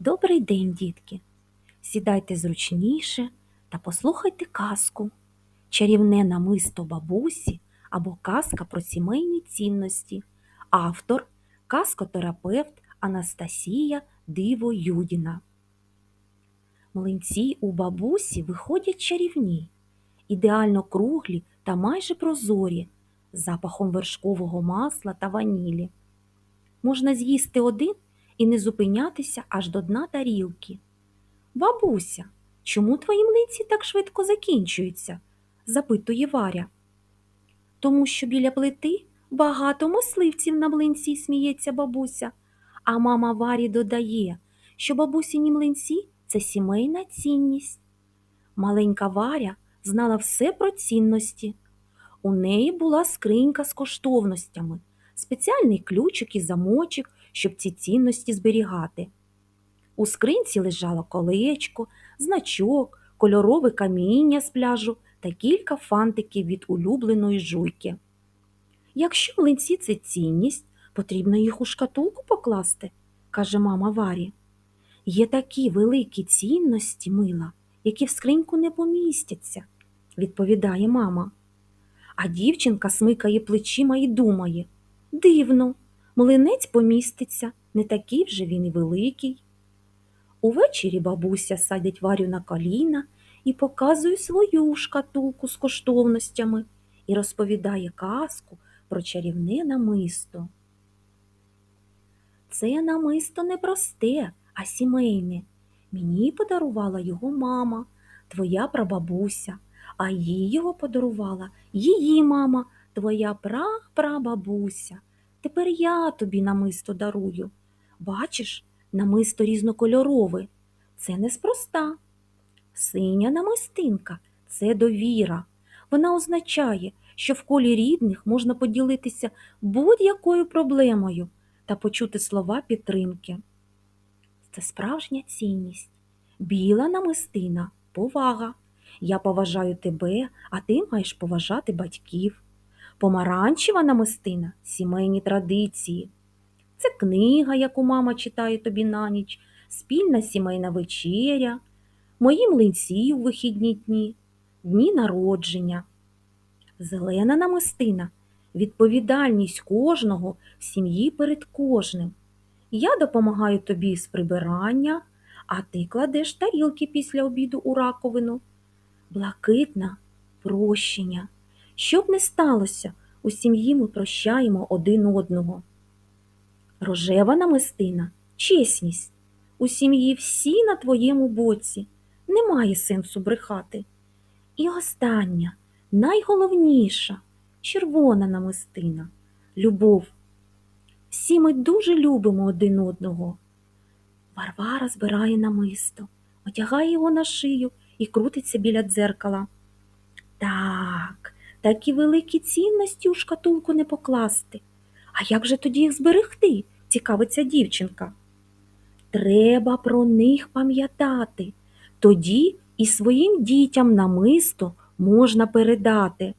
Добрий день, дітки! Сідайте зручніше та послухайте казку. Чарівне намисто бабусі або казка про сімейні цінності. Автор казкотерапевт Анастасія Диво Юдіна. Млинці у бабусі виходять чарівні, ідеально круглі та майже прозорі, з запахом вершкового масла та ванілі. Можна з'їсти один і не зупинятися аж до дна тарілки. Бабуся, чому твої млинці так швидко закінчуються? запитує Варя. Тому що біля плити багато мисливців на млинці, сміється бабуся. А мама Варі додає, що бабусіні млинці це сімейна цінність. Маленька Варя знала все про цінності. У неї була скринька з коштовностями, спеціальний ключик і замочок, щоб ці цінності зберігати. У скринці лежало колечко, значок, кольорове каміння з пляжу та кілька фантиків від улюбленої жуйки. Якщо млинці це цінність, потрібно їх у шкатулку покласти, каже мама Варі. Є такі великі цінності, мила, які в скриньку не помістяться, відповідає мама. А дівчинка смикає плечима і думає дивно, млинець поміститься, не такий вже він і великий. Увечері бабуся садить Варю на коліна і показує свою шкатулку з коштовностями і розповідає казку про чарівне намисто. Це намисто не просте, а сімейне. Мені подарувала його мама, твоя прабабуся, а їй його подарувала її мама, твоя прапрабабуся. Тепер я тобі намисто дарую. Бачиш, намисто різнокольорове. Це неспроста. Синя намистинка це довіра. Вона означає, що в колі рідних можна поділитися будь-якою проблемою та почути слова підтримки. Це справжня цінність. Біла намистина повага. Я поважаю тебе, а ти маєш поважати батьків. Помаранчева намистина сімейні традиції. Це книга, яку мама читає тобі на ніч, спільна сімейна вечеря, мої млинці у вихідні дні, дні народження. Зелена намистина відповідальність кожного в сім'ї перед кожним. Я допомагаю тобі з прибирання, а ти кладеш тарілки після обіду у раковину. Блакитна прощення. Що б не сталося, у сім'ї ми прощаємо один одного. Рожева намистина чесність. У сім'ї всі на твоєму боці. Немає сенсу брехати. І остання, найголовніша червона намистина любов. Всі ми дуже любимо один одного. Варвара збирає намисто, одягає його на шию і крутиться біля дзеркала. Так, такі великі цінності у шкатулку не покласти. А як же тоді їх зберегти? цікавиться дівчинка. Треба про них пам'ятати. Тоді і своїм дітям намисто можна передати.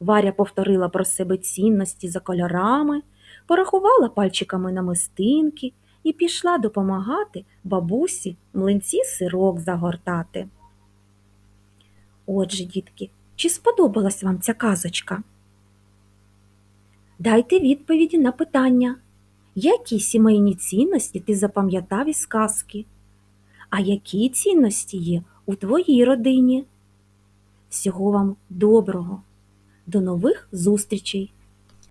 Варя повторила про себе цінності за кольорами, порахувала пальчиками намистинки і пішла допомагати бабусі млинці сирок загортати. Отже, дітки, чи сподобалась вам ця казочка? Дайте відповіді на питання, які сімейні цінності ти запам'ятав із казки? А які цінності є у твоїй родині? Всього вам доброго! До нових зустрічей!